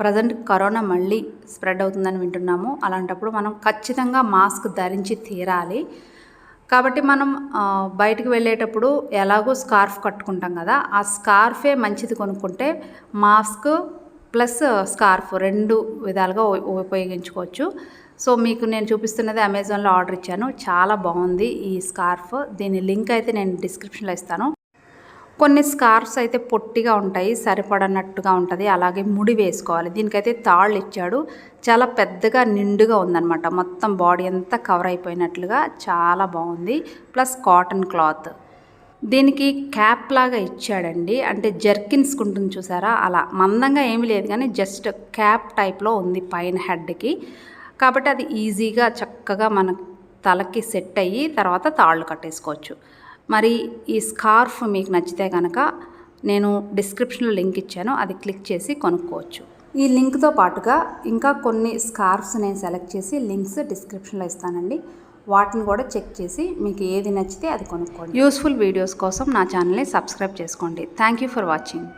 Present corona మళ్ళీ spread అవుతుందని వింటున్నాము. అలాంటప్పుడు మనం ఖచ్చితంగా మాస్క్ ధరించి తీరాలి. కాబట్టి మనం బయటకు వెళ్ళేటప్పుడు ఎలాగో స్కార్ఫ్ కట్టుకుంటాం కదా ఆ స్కార్ఫే మంచిది కొనుక్కుంటే మాస్క్ ప్లస్ స్కార్ఫ్ రెండు విధాలుగా ఉపయోగించుకోవచ్చు. సో మీకు నేను చూపిస్తున్నది అమెజాన్లో ఆర్డర్ ఇచ్చాను. చాలా బాగుంది ఈ స్కార్ఫ్. దీని లింక్ అయితే నేను డిస్క్రిప్షన్లో ఇస్తాను. కొన్ని స్కార్ఫ్స్ అయితే పొట్టిగా ఉంటాయి సరిపడనట్టుగా ఉంటుంది. అలాగే ముడి వేసుకోవాలి. దీనికైతే తాళ్ళు ఇచ్చాడు. చాలా పెద్దగా నిండుగా ఉందన్నమాట. మొత్తం బాడీ అంతా కవర్ అయిపోయినట్లుగా చాలా బాగుంది. Plus cotton cloth. దీనికి క్యాప్ లాగా ఇచ్చాడండి. అంటే జర్కిన్స్ ఉంటుంది చూసారా? అలా. మందంగా ఏమీ లేదు కానీ జస్ట్ క్యాప్ టైప్లో ఉంది పైన హెడ్కి. కాబట్టి అది ఈజీగా చక్కగా మన తలకి సెట్ అయ్యి తర్వాత తాళ్ళు కట్టేసుకోవచ్చు. మరి ఈ స్కార్ఫ్ మీకు నచ్చితే కనుక నేను డిస్క్రిప్షన్లో లింక్ ఇచ్చాను అది క్లిక్ చేసి కొనుక్కోవచ్చు. ఈ లింక్తో పాటుగా ఇంకా కొన్ని స్కార్ఫ్స్ నేను సెలెక్ట్ చేసి లింక్స్ డిస్క్రిప్షన్లో ఇస్తానండి. వాటిని కూడా చెక్ చేసి మీకు ఏది నచ్చితే అది కొనుక్కోండి. యూస్ఫుల్ వీడియోస్ కోసం నా ఛానల్ని సబ్స్క్రైబ్ చేసుకోండి. Thank you for watching.